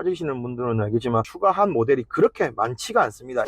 찾으시는 분들은 알겠지만 추가한 모델이 그렇게 많지가 않습니다.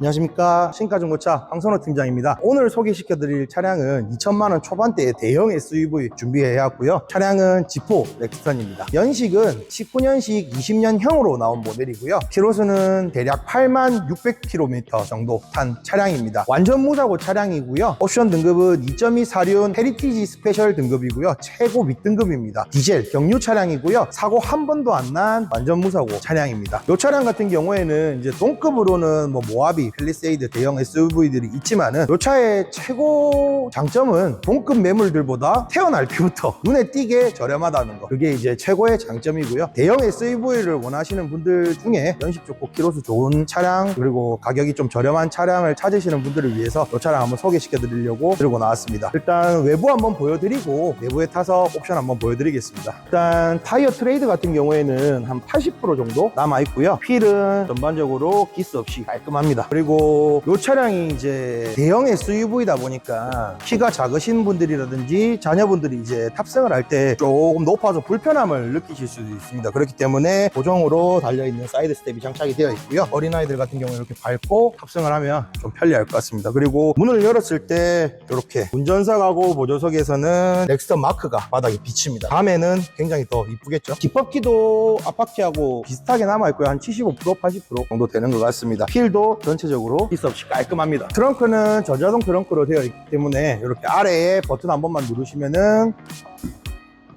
안녕하십니까. 신가중고차 황선호 팀장입니다. 오늘 소개시켜드릴 차량은 2천만원 초반대의 대형 SUV 준비해왔고요. 차량은 지포 렉스턴입니다. 연식은 19년식 20년형으로 나온 모델이고요. 키로수는 대략 8만 600km 정도 탄 차량입니다. 완전 무사고 차량이고요. 옵션 등급은 2.2 사륜 헤리티지 스페셜 등급이고요. 최고 밑등급입니다. 디젤 경유 차량이고요. 사고 한 번도 안 난 완전 무사고 차량입니다. 이 차량 같은 경우에는 이제 동급으로는 뭐 모하 비 펠리세이드 대형 SUV들이 있지만은 이 차의 최고 장점은 동급 매물들보다 태어날 때부터 눈에 띄게 저렴하다는 거. 그게 이제 최고의 장점이고요. 대형 SUV를 원하시는 분들 중에 연식 좋고 키로수 좋은 차량 그리고 가격이 좀 저렴한 차량을 찾으시는 분들을 위해서 이 차량 한번 소개시켜 드리려고 들고 나왔습니다. 일단 외부 한번 보여드리고 내부에 타서 옵션 한번 보여드리겠습니다. 일단 타이어 트레이드 같은 경우에는 한 80% 정도 남아 있고요. 휠은 전반적으로 기스 없이 깔끔합니다 그리고 이 차량이 이제 대형 SUV다 보니까 키가 작으신 분들이라든지 자녀분들이 이제 탑승을 할 때 조금 높아서 불편함을 느끼실 수도 있습니다. 그렇기 때문에 고정으로 달려있는 사이드 스텝이 장착이 되어 있고요. 어린아이들 같은 경우에 이렇게 밟고 탑승을 하면 좀 편리할 것 같습니다. 그리고 문을 열었을 때 이렇게 운전석하고 보조석에서는 렉스턴 마크가 바닥에 비칩니다. 밤에는 굉장히 더 이쁘겠죠? 뒷바퀴도 앞바퀴하고 비슷하게 남아있고요. 한 75% 80% 정도 되는 것 같습니다. 휠도 전체 적으로 기스 없이 깔끔합니다. 트렁크는 저자동 트렁크로 되어 있기 때문에 이렇게 아래에 버튼 한 번만 누르시면은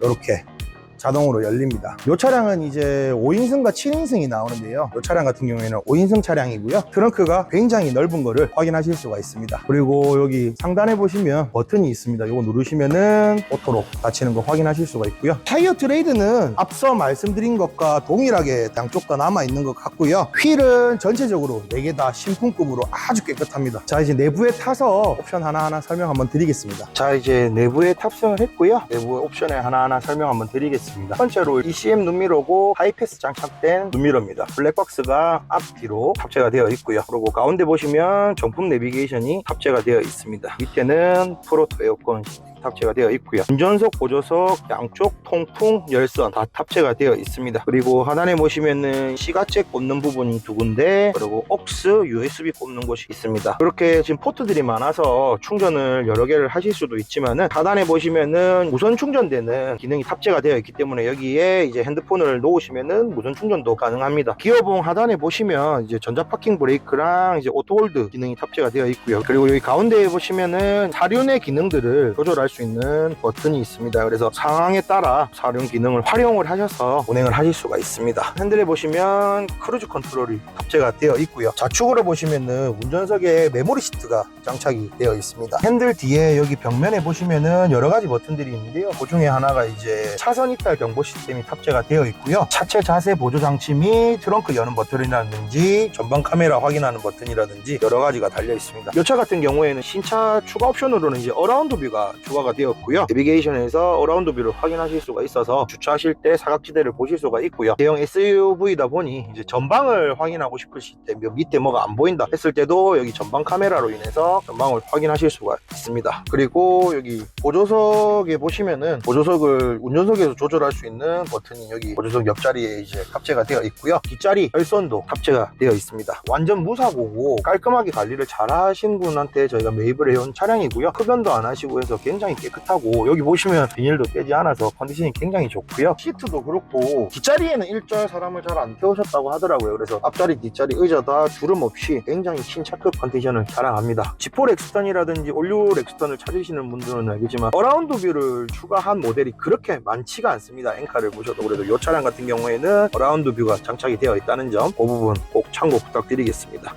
이렇게 자동으로 열립니다. 이 차량은 이제 5인승과 7인승이 나오는데요. 이 차량 같은 경우에는 5인승 차량이고요. 트렁크가 굉장히 넓은 거를 확인하실 수가 있습니다. 그리고 여기 상단에 보시면 버튼이 있습니다. 이거 누르시면은 오토로 닫히는 거 확인하실 수가 있고요. 타이어 트레이드는 앞서 말씀드린 것과 동일하게 양쪽 다 남아 있는 것 같고요. 휠은 전체적으로 4개 다 신품급으로 아주 깨끗합니다. 자 이제 내부에 타서 옵션 하나하나 설명 한번 드리겠습니다. 자 이제 내부에 탑승을 했고요. 내부 옵션에 하나하나 설명 한번 드리겠습니다. 첫 번째로 ECM 눈미러고 하이패스 장착된 눈미러입니다. 블랙박스가 앞뒤로 탑재가 되어 있고요. 그리고 가운데 보시면 정품 내비게이션이 탑재가 되어 있습니다. 밑에는 프로토 에어컨 탑재가 되어 있고요. 운전석, 보조석, 양쪽 통풍, 열선 다 탑재가 되어 있습니다. 그리고 하단에 보시면은 시가잭 꽂는 부분이 두 군데, 그리고 억스, USB 꽂는 곳이 있습니다. 그렇게 지금 포트들이 많아서 충전을 여러 개를 하실 수도 있지만은 하단에 보시면은 무선 충전되는 기능이 탑재가 되어 있기 때문에 여기에 이제 핸드폰을 놓으시면은 무선 충전도 가능합니다. 기어봉 하단에 보시면 이제 전자 파킹 브레이크랑 이제 오토홀드 기능이 탑재가 되어 있고요. 그리고 여기 가운데에 보시면은 사륜의 기능들을 조절할 수 있는 버튼이 있습니다. 그래서 상황에 따라 사륜 기능을 활용을 하셔서 운행을 하실 수가 있습니다. 핸들에 보시면 크루즈 컨트롤이 탑재가 되어 있고요. 좌측으로 보시면은 운전석에 메모리 시트가 장착이 되어 있습니다. 핸들 뒤에 여기 벽면에 보시면은 여러 가지 버튼들이 있는데요. 그 중에 하나가 이제 차선 이탈 경보 시스템이 탑재가 되어 있고요. 차체 자세 보조 장치 및 트렁크 여는 버튼이라든지 전방 카메라 확인하는 버튼이라든지 여러 가지가 달려 있습니다. 이 차 같은 경우에는 신차 추가 옵션으로는 이제 어라운드 뷰가 추가 가 되었고요. 내비게이션에서 어라운드 뷰를 확인하실 수가 있어서 주차하실 때 사각지대를 보실 수가 있고요. 대형 SUV다 보니 이제 전방을 확인하고 싶으실 때 밑에 뭐가 안 보인다 했을 때도 여기 전방 카메라로 인해서 전방을 확인하실 수가 있습니다. 그리고 여기 보조석에 보시면은 보조석을 운전석에서 조절할 수 있는 버튼이 여기 보조석 옆자리에 이제 탑재가 되어 있고요. 뒷자리 열선도 탑재가 되어 있습니다. 완전 무사고고 깔끔하게 관리를 잘 하신 분한테 저희가 매입을 해온 차량이고요. 흡연도 안 하시고 해서 굉장히 깨끗하고 여기 보시면 비닐도 떼지 않아서 컨디션이 굉장히 좋고요. 시트도 그렇고 뒷자리에는 일절 사람을 잘 안 태우셨다고 하더라고요. 그래서 앞자리 뒷자리 의자 다 주름 없이 굉장히 신차급 컨디션을 자랑합니다. 지포 렉스턴이라든지 올류 렉스턴을 찾으시는 분들은 알겠지만 어라운드 뷰를 추가한 모델이 그렇게 많지가 않습니다. 엔카를 보셔도 그래도 이 차량 같은 경우에는 어라운드 뷰가 장착이 되어 있다는 점 그 부분 꼭 참고 부탁드리겠습니다.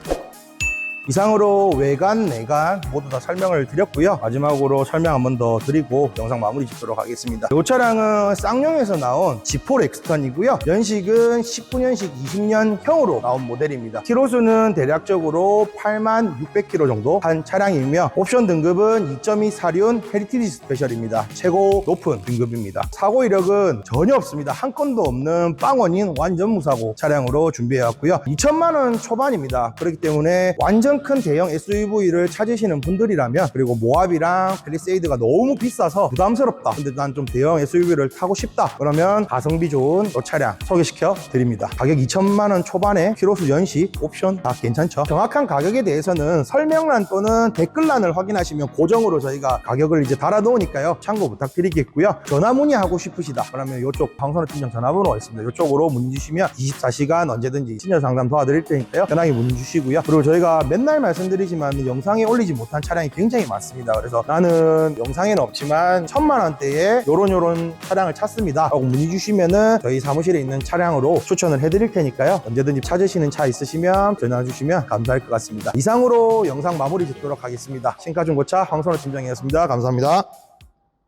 이상으로 외관, 내관 모두 다 설명을 드렸고요. 마지막으로 설명 한 번 더 드리고 영상 마무리 짓도록 하겠습니다. 이 차량은 쌍용에서 나온 지포 렉스턴이고요. 연식은 19년식 20년형으로 나온 모델입니다. 키로수는 대략적으로 8만 600km 정도 한 차량이며 옵션 등급은 2.2 사륜 헤리티지 스페셜입니다. 최고 높은 등급입니다. 사고 이력은 전혀 없습니다. 한 건도 없는 빵원인 완전 무사고 차량으로 준비해왔고요. 2천만 원 초반입니다. 그렇기 때문에 완전 큰 대형 SUV를 찾으시는 분들이라면 그리고 모압이랑 펠리세이드가 너무 비싸서 부담스럽다. 근데 난 좀 대형 SUV를 타고 싶다. 그러면 가성비 좋은 이 차량 소개시켜 드립니다. 가격 2천만 원 초반에 키로수 연식 옵션 다 괜찮죠. 정확한 가격에 대해서는 설명란 또는 댓글란을 확인하시면 고정으로 저희가 가격을 이제 달아 놓으니까요. 참고 부탁드리겠고요. 전화 문의하고 싶으시다. 그러면 이쪽 방선호 팀장 전화번호가 있습니다. 이쪽으로 문의 주시면 24시간 언제든지 친절 상담 도와드릴 테니까요. 편하게 문의 주시고요. 그리고 저희가 맨날 말씀드리지만 영상에 올리지 못한 차량이 굉장히 많습니다. 그래서 나는 영상에는 없지만 천만 원대에 요런 요런 차량을 찾습니다. 하고 문의 주시면은 저희 사무실에 있는 차량으로 추천을 해드릴 테니까요. 언제든지 찾으시는 차 있으시면 전화 주시면 감사할 것 같습니다. 이상으로 영상 마무리 짓도록 하겠습니다. 신가중고차 황선호 팀장이었습니다. 감사합니다.